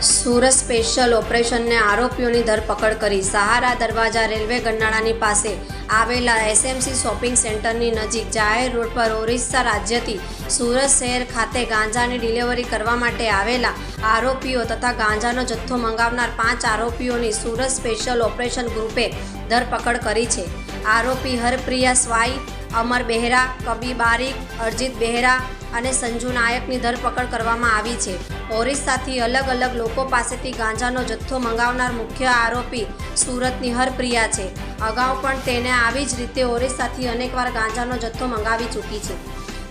Surat special ઓપરેશનને આરોપીઓની ધરપકડ કરી. સહારા દરવાજા રેલવે ગરનાળાની પાસે આવેલા એસએમસી શોપિંગ સેન્ટરની નજીક જાહેર રોડ પર ઓરિસ્સા રાજ્યથી સુરત શહેર ખાતે ગાંજાની ડિલિવરી કરવા માટે આવેલા આરોપીઓ તથા ગાંજાનો જથ્થો મંગાવનાર પાંચ આરોપીઓની સુરત સ્પેશિયલ ઓપરેશન ગ્રુપે ધરપકડ કરી છે. આરોપી હરપ્રિયા સ્વાઈ અમર બહેરા કબી બારીક, અરજીત બહેરા અને સંજુ નાયકની ધરપકડ કરવામાં આવી છે. ઓરિસ્સાથી અલગ અલગ લોકો પાસેથી ગાંજાનો જથ્થો મંગાવનાર મુખ્ય આરોપી સુરતની હરપ્રિયા છે. અગાઉ પણ તેને આવી જ રીતે ઓરિસ્સાથી અનેકવાર ગાંજાનો જથ્થો મંગાવી ચૂકી છે.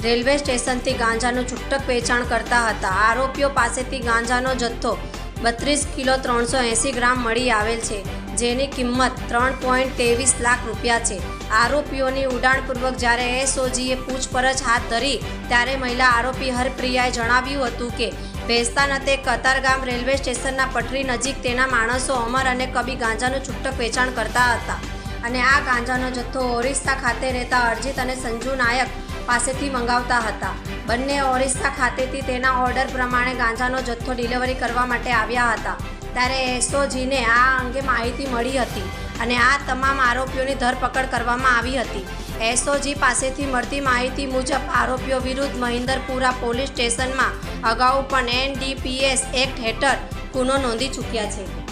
રેલવે સ્ટેશનથી ગાંજાનું છૂટક વેચાણ કરતા હતા. આરોપીઓ પાસેથી ગાંજાનો જથ્થો બત્રીસ કિલો ત્રણસો એંસી ગ્રામ મળી આવેલ છે. જેની કિંમત ત્રણ પોઈન્ટ ત્રેવીસ લાખ રૂપિયા છે. આરોપીઓની ઉડાણપૂર્વક જ્યારે એસઓજીએ પૂછપરછ હાથ ધરી, ત્યારે મહિલા આરોપી હરપ્રિયાએ જણાવ્યું હતું કે ભેસ્તાનતે કતારગામ રેલવે સ્ટેશનના પટરી નજીક તેના માણસો અમર અને કબી ગાંજાનું છૂટક વેચાણ કરતા હતા. અને આ ગાંજાનો જથ્થો ઓરિસ્સા ખાતે રહેતા અરજીત અને સંજુ નાયક પાસેથી મંગાવતા હતા. બંને ઓરિસ્સા ખાતેથી તેના ઓર્ડર પ્રમાણે ગાંજાનો જથ્થો ડિલિવરી કરવા માટે આવ્યા હતા. ત્યારે એસઓજીને આ અંગે માહિતી મળી હતી અને આ તમામ આરોપીઓની ધરપકડ કરવામાં આવી હતી. એસઓજી પાસેથી મળતી માહિતી મુજબ આરોપીઓ વિરુદ્ધ મહિન્દરપુરા પોલીસ સ્ટેશનમાં અગાઉ પણ એનડીપીએસ એક્ટ હેઠળ ગુનો નોંધી ચૂક્યા છે.